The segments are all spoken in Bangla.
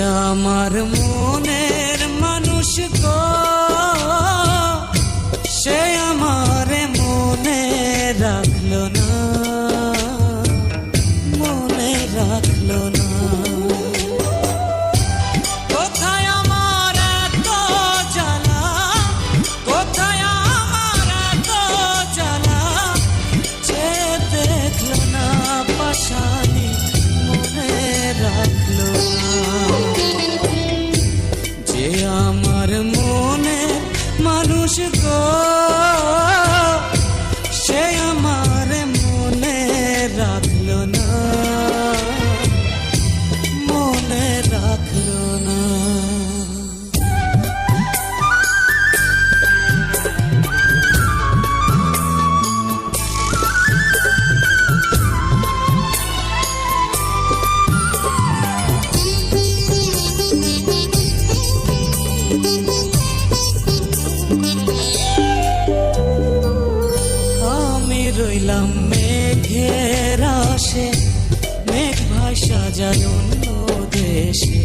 আমার মনের রাখল না মনে না। রইলাম যায় দেশে।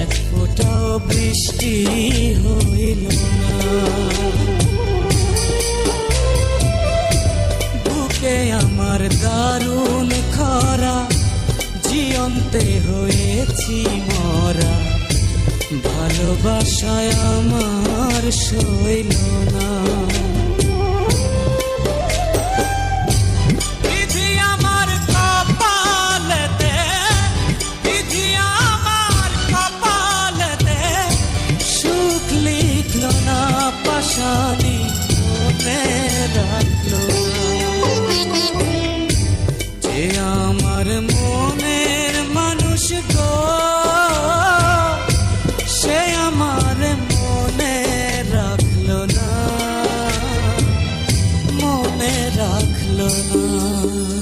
এক ফোঁটাও বৃষ্টি হইল না। বুকে আমার দারুণ খরা জিয়ন্তে হয়েছি মরা। ভালোবাসায় আমার সইল না। পাশানি মনে রাখল যে আমার মনের মানুষ গো সে আমার মনে রাখল না মনে রাখল না